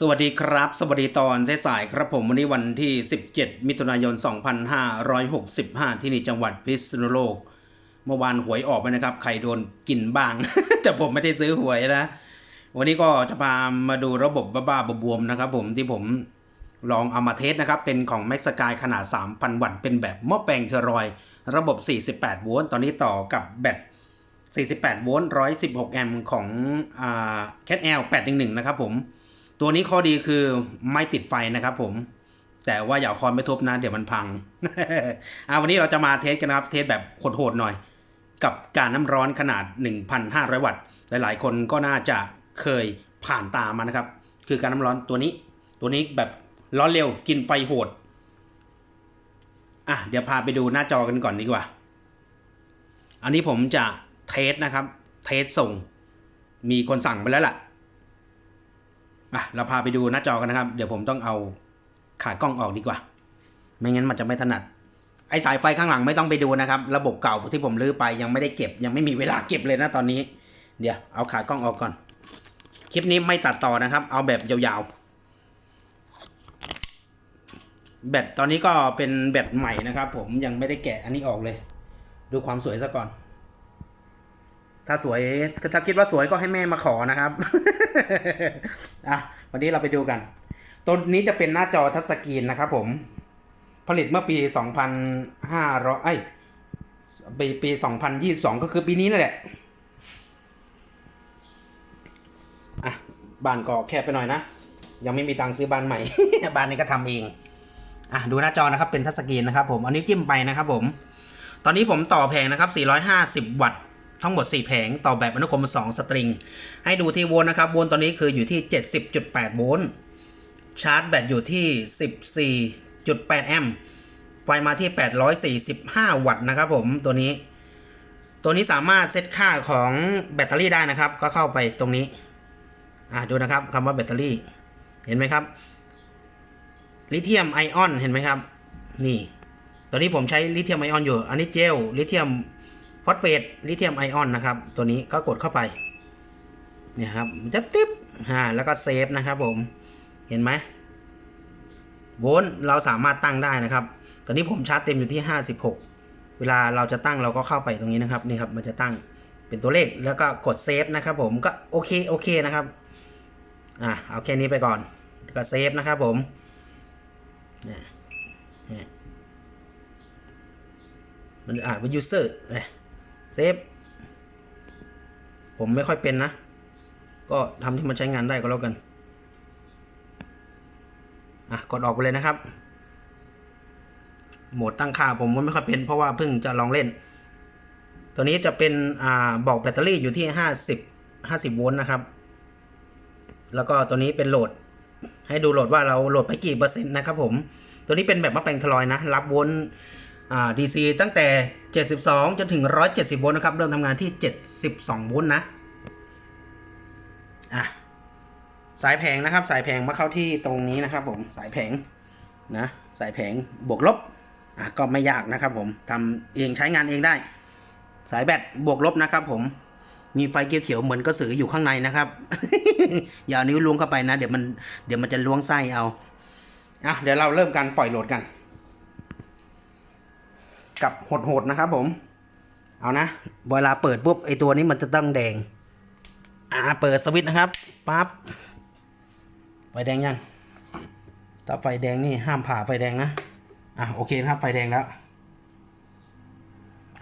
สวัสดีครับ สวัสดีตอนสายๆครับผมวันนี้วันที่ 17 มิถุนายน 2565 ที่นี่จังหวัดพิษณุโลก เมื่อวานหวยออกไปนะครับ ใครโดนกินบ้าง แต่ผมไม่ได้ซื้อหวยนะ วันนี้ก็จะพามาดูระบบบ้าๆบวมๆนะครับผมที่ผมลองเอามาเทสนะครับ เป็นของ m a x กายขนาด 3,000 วัตต์เป็นแบบหม้อแปลงเทอรอย ระบบ 48 โวลต์ตอนนี้ต่อกับแบต48 โวลต์ 116 แอมป์ของอ่า Cat L 811 นะครับผม ตัวนี้ข้อดีคือไม่ติดไฟนะครับผม แต่ว่าอย่าเอาคอนไปทุบนะเดี๋ยวมันพังอ่าวันนี้เราจะมาเทสกันนะครับ เทสแบบโหดๆหน่อย กับการน้ำร้อนขนาด 1,500 วัตต์ หลายๆ คนก็น่าจะเคยผ่านตามมานะครับ คือการน้ำร้อนตัวนี้ ตัวนี้แบบร้อนเร็วกินไฟโหด อะเดี๋ยวพาไปดูหน้าจอกันก่อนดีกว่า อันนี้ผมจะเทสนะครับ เทสส่ง มีคนสั่งไปแล้วล่ะ อะเราพาไปดูหน้าจอกันนะครับ เดี๋ยวผมต้องเอาขากล้องออกดีกว่า ไม่งั้นมันจะไม่ถนัด ไอสายไฟข้างหลังไม่ต้องไปดูนะครับ ระบบเก่าที่ผมลื้อไปยังไม่ได้เก็บ ยังไม่มีเวลาเก็บเลยนะตอนนี้ เดี๋ยวเอาขากล้องออกก่อน คลิปนี้ไม่ตัดต่อนะครับ เอาแบบยาวๆ แบตตอนนี้ก็เป็นแบตใหม่นะครับ ผมยังไม่ได้แกะอันนี้ออกเลย ดูความสวยซะก่อน ถ้าสวยถ้าคิดว่าสวยก็ให้แม่มาขอนะครับ อะ วันนี้เราไปดูกัน ตัวนี้จะเป็นหน้าจอทัชสกรีนนะครับผม ผลิตเมื่อปี 2,500 ไอ้ปีปี 2022 ก็คือปีนี้นั่นแหละ อะ บ้านก็แคบไปหน่อยนะ ยังไม่มีตังค์ซื้อบ้านใหม่ บ้านนี้ก็ทำเอง อะ ดูหน้าจอนะครับ เป็นทัชสกรีนนะครับผม อันนี้จิ้มไปนะครับผม ตอนนี้ผมต่อแผงนะครับ 450 วัตต์ ทั้งหมด 4 แผงต่อแบบอนุกรม 2 สตริง ให้ดูที่โวลต์นะครับ โวลต์ตอนนี้คืออยู่ที่ 70.8 โวลต์ ชาร์จแบตอยู่ที่ 14.8 แอมป์ ไฟมาที่ 845 วัตต์นะครับผมตัวนี้ ตัวนี้สามารถเซตค่าของแบตเตอรี่ได้นะครับ ก็เข้าไปตรงนี้ อ่าดูนะครับคำว่าแบตเตอรี่ เห็นไหมครับ ลิเธียมไอออน เห็นไหมครับ นี่ ตอนนี้ผมใช้ลิเธียมไอออนอยู่ อันนี้เจล ลิเธียม ฟอสเฟตลิเธียมไอออนนะครับ ตัวนี้ก็กดเข้าไปเนี่ยครับจับติ๊บอ่าแล้วก็เซฟนะครับผมเห็นไหมโวลต์เราสามารถตั้งได้นะครับ ตอนนี้ผมชาร์จเต็มอยู่ที่ 56 เวลาเราจะตั้งเราก็เข้าไปตรงนี้นะครับนี่ครับมันจะตั้งเป็นตัวเลขแล้วก็กดเซฟนะครับผมก็โอเคโอเคนะครับอ่าเอาแค่นี้ไปก่อนก็เซฟนะครับผมเนี่ยเนี่ยมันอ่านว่า user เลย เซฟ ผมไม่ค่อยเป็นนะ ก็ทำที่มันใช้งานได้ก็แล้วกัน อะ กดออกไปเลยนะครับ โหมดตั้งค่าผมก็ไม่ค่อยเป็นเพราะว่าเพิ่งจะลองเล่น ตัวนี้จะเป็น อ่า บอกแบตเตอรี่อยู่ที่ 50 50 โวลต์นะครับ แล้วก็ตัวนี้เป็นโหลด ให้ดูโหลดว่าเราโหลดไปกี่เปอร์เซ็นต์นะครับผม ตัวนี้เป็นแบบมะแปลงทลอยนะ รับโวลต์ อ่า DC ตั้งแต่ 72 จนถึง 170 โวลต์นะครับ เริ่มทำงานที่ 72 โวลต์นะ อะ สายแผงนะครับ สายแผงมาเข้าที่ตรงนี้นะครับผม สายแผงนะ สายแผงบวกลบ อะ ก็ไม่ยากนะครับผมทำเองใช้งานเองได้ สายแบตบวกลบนะครับผม มีไฟเขียวๆเหมือนกระสืออยู่ข้างในนะครับ อย่าเอานิ้วล้วงเข้าไปนะ เดี๋ยวมัน เดี๋ยวมันจะล้วงไส้เอา อะ เดี๋ยวเราเริ่มการปล่อยโหลดกัน กับโหดๆนะครับผม เอานะ เวลาเปิดปุ๊บไอตัวนี้มันจะต้องแดง อ่าเปิดสวิตช์นะครับปั๊บไฟแดงยัง ถ้าไฟแดงนี่ห้ามผ่าไฟแดงนะ อะโอเคครับไฟแดงแล้ว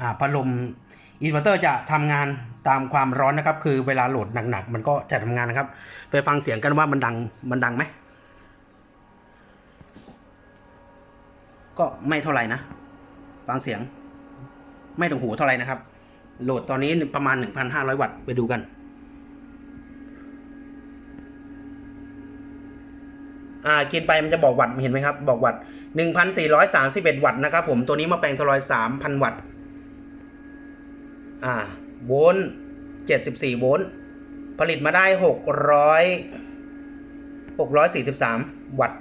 อ่าพัดลมอินเวอร์เตอร์จะทำงานตามความร้อนนะครับ คือเวลาโหลดหนักๆ มันก็จะทำงานนะครับ ไปฟังเสียงกันว่ามันดังมันดังไหม ก็ไม่เท่าไหร่นะ ฟังเสียง ไม่ถึงหูเท่าไหร่นะครับ โหลดตอนนี้ประมาณ 1,500 วัตต์ไปดูกัน อ่ากินไปมันจะบอกวัตต์เห็นไหมครับ บอกวัตต์1,431 วัตต์นะครับผมตัวนี้มาแปลงทลอย 3,000 วัตต์อ่าโวลต์74 โวลต์ผลิตมาได้ 600 643 วัตต์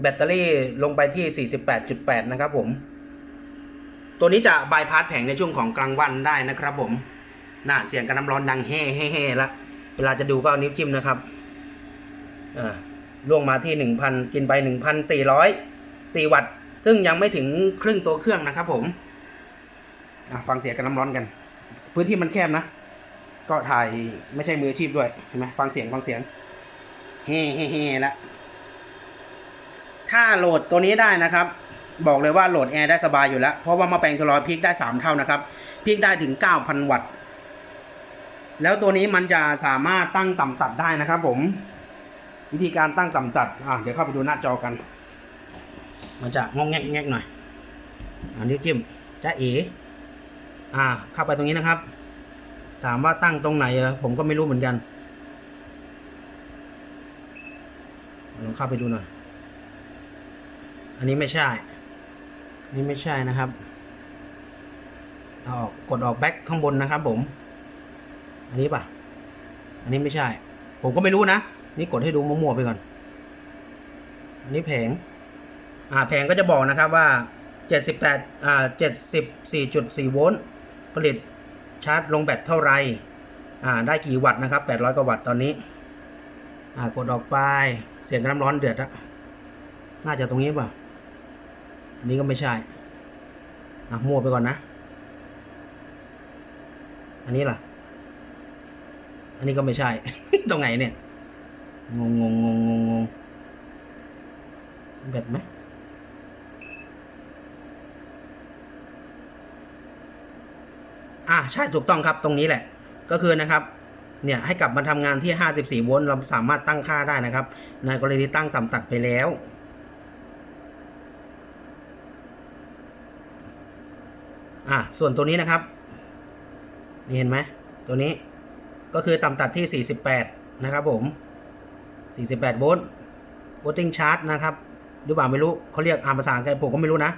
แบตเตอรี่ลงไปที่ 48.8 นะครับผม ตัวนี้จะบายพาสแผงในช่วงของกลางวันได้นะครับผมน่าเสียงกันน้ำร้อนดังแฮ่แฮ่แฮ่ละเวลาจะดูก็เอานิ้วจิ้มนะครับอ่าล่วงมาที่หนึ่งพันกินไปหนึ่งพันสี่ร้อยสี่วัตต์ ซึ่งยังไม่ถึงครึ่งตัวเครื่องนะครับผมฟังเสียงกันน้ำร้อนกัน พื้นที่มันแคบนะ ก็ถ่ายไม่ใช่มืออาชีพด้วยเห็นไหมฟังเสียงฟังเสียงเฮ่เฮ่เฮ่ละถ้าโหลดตัวนี้ได้นะครับ บอกเลยว่าโหลดแอร์ได้สบายอยู่แล้ว เพราะว่ามาแปลงทลอยพีคได้ 3 เท่านะครับ พีคได้ถึง 9,000 วัตต์ แล้วตัวนี้มันจะสามารถตั้งต่ำตัดได้นะครับผม วิธีการตั้งต่ำตัดอะเดี๋ยวเข้าไปดูหน้าจอกัน มันจะงงแงกแงกหน่อยอันนี้จิ้มจะเออ่า เข้าไปตรงนี้นะครับ ถามว่าตั้งตรงไหนผมก็ไม่รู้เหมือนกันลองเข้าไปดูหน่อย อันนี้ไม่ใช่ นนี้ไม่ใช่นะครับเอาออกกดออกแบ็คข้างบนนะครับ ผม อันนี้ป่ะ อันนี้ไม่ใช่ ผมก็ไม่รู้นะ นี่กดให้ดูมั่วๆไปก่อน อันนี้แผง อ่าแผงก็จะบอกนะครับว่า 78อ่า74.4 โวลต์ ผลิตชาร์จลงแบตเท่าไหรอ่า ได้กี่วัตต์นะครับ 800 กว่าวัตต์ตอนนี้ อ่ากดออกไป เสียงน้ำร้อนเดือดละน่าจะตรงนี้ป่ะ นี้ก็ไม่ใช่อะมั่วไปก่อนนะ อันนี้ล่ะ อันนี้ก็ไม่ใช่ ตรงไหนเนี่ยงงงงงงงงงแบบไหมอะใช่ถูกต้องครับตรงนี้แหละ ก็คือนะครับเนี่ยให้กลับมาทำงานที่ 54 โวลต์เราสามารถตั้งค่าได้นะครับ ในกรณีตั้งต่ำตัดไปแล้ว อะส่วนตัวนี้นะครับ นี่เห็นไหมตัวนี้ก็คือต่ำตัดที่ 48 นะครับผม 48 โวลต์โวลติ้งชาร์จนะครับหรือเปล่าไม่รู้เขาเรียกอ่านภาษาอังกฤษผมก็ไม่รู้นะ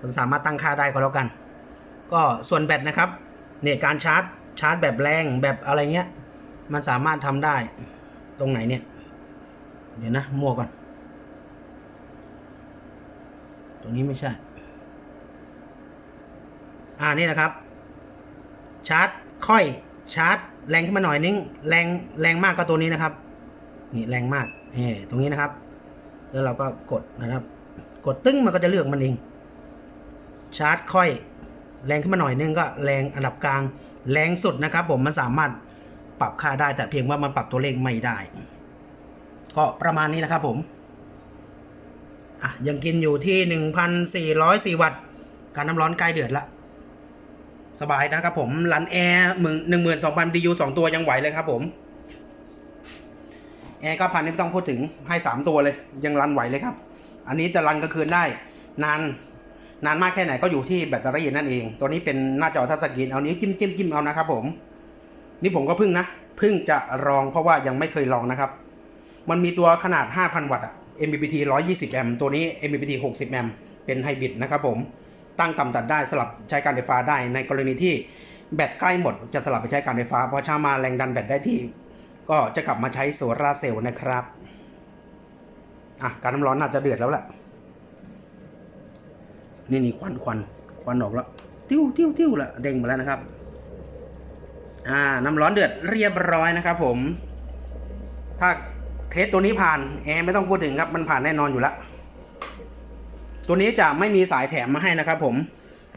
มันสามารถตั้งค่าได้ก็แล้วกัน ก็ส่วนแบตนะครับเนี่ยการชาร์จชาร์จแบบแรงแบบอะไรเงี้ย มันสามารถทำได้ตรงไหนเนี่ย เดี๋ยวนะมั่วก่อนตรงนี้ไม่ใช่ อ่านี่นะครับ ชาร์จค่อยชาร์จ แรงขึ้นมาหน่อยนึงแรงแรงมากก็ตัวนี้นะครับ นี่แรงมากเฮ้ตรงนี้นะครับ แล้วเราก็กดนะครับ กดตึ้งมันก็จะเลือกมันเอง ชาร์จค่อย แรงขึ้นมาหน่อยนึงก็แรงอันดับกลาง แรงสุดนะครับ ผมมันสามารถปรับค่าได้แต่เพียงว่ามันปรับตัวเลขไม่ได้ ก็ประมาณนี้นะครับ ผมอะยังกินอยู่ที่ 1,404 วัตต์ การน้ำร้อนใกล้เดือดละ สบายนะครับผมรันแอร์หมื่นหนึ่งหมื่นสองพันดียูสองตัวยังไหวเลยครับผม แอร์ก็พันไม่ต้องพูดถึงให้สามตัวเลย ยังรันไหวเลยครับ อันนี้จะรันกลางคืนได้ นานนานมากแค่ไหนก็อยู่ที่แบตเตอรี่นั่นเอง ตัวนี้เป็นหน้าจอทัชสกรีนเอานิ้วจิ้มจิ้มจิ้มเอานะครับผม นี่ผมก็พิ่งนะพิ่งจะลองเพราะว่ายังไม่เคยลองนะครับ มันมีตัวขนาด 5,000 วัตต์อะ MPPT 120 แอมป์ตัวนี้ MPPT 60 แอมป์เป็นไฮบริดนะครับผม ตั้งต่ำตัดได้สลับใช้การไฟฟ้าได้ในกรณีที่แบตใกล้หมดจะสลับไปใช้การไฟฟ้าพอช้ามาแรงดันแบตได้ที่ ก็จะกลับมาใช้โซลาร์เซลล์นะครับอะการน้ำร้อนน่าจะเดือดแล้วแหละนี่นี่ควันควันควันออกแล้วติ้วติ้วติ้วละเด้งมาแล้วนะครับ อ่าน้ำร้อนเดือดเรียบร้อยนะครับ ผม ถ้าเทสตัวนี้ผ่านแอร์ไม่ต้องพูดถึงครับ มันผ่านแน่นอนอยู่แล้ว ตัวนี้จะไม่มีสายแถมมาให้นะครับผม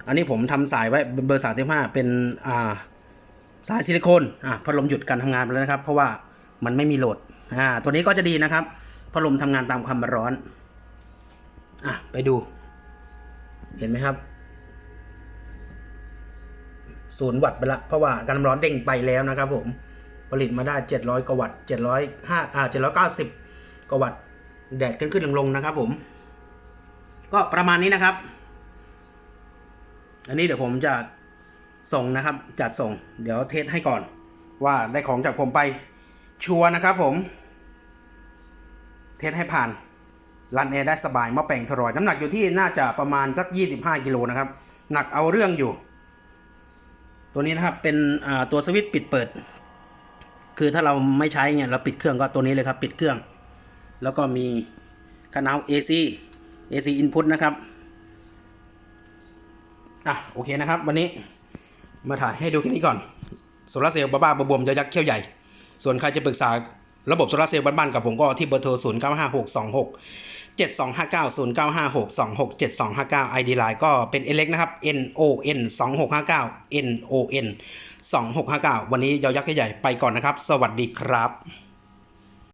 อันนี้ผมทำสายไว้เบอร์สามสิบห้าเป็นอ่าสายซิลิโคนอ่าพัดลมหยุดการทำงานไปแล้วนะครับ เพราะว่ามันไม่มีโหลดอ่าตัวนี้ก็จะดีนะครับพัดลมทำงานตามความร้อนอะไปดู เห็นไหมครับศูนย์วัตต์ไปละเพราะว่าการร้อนเด้งไปแล้วนะครับผมผลิตมาได้ 700กว่าวัตต์705อ่า790กว่าวัตต์แดดขึ้นขึ้นลงลงนะครับผม ก็ประมาณนี้นะครับ อันนี้เดี๋ยวผมจะส่งนะครับ จัดส่ง เดี๋ยวเทสให้ก่อน ว่าได้ของจากผมไปชัวร์นะครับผม เทสให้ผ่านรันแอร์ได้สบายมะแปลงทรอยน้ำหนักอยู่ที่น่าจะประมาณสัก 25 กิโลนะครับ หนักเอาเรื่องอยู่ ตัวนี้นะครับเป็นตัวสวิตช์ปิดเปิด คือถ้าเราไม่ใช้เนี่ยเราปิดเครื่องก็ตัวนี้เลยครับ ปิดเครื่อง แล้วก็มีคานาว AC AC input นะครับ อะโอเคนะครับ วันนี้มาถ่ายให้ดูแค่นี้ก่อนโซลาร์เซลล์บ้าๆบวมยักษ์เขี้ยวใหญ่ ส่วนใครจะปรึกษาระบบโซลาร์เซลล์บ้านๆกับผมก็ที่เบอร์โทร 0 9 5 6 2 6 7259 0 9 5 6 2 6 7259 ID Line ก็เป็นเอเล็กนะครับ N O N 2659 N O N 2659 วันนี้ยาวยักษ์ใหญ่ไปก่อนนะครับ สวัสดีครับ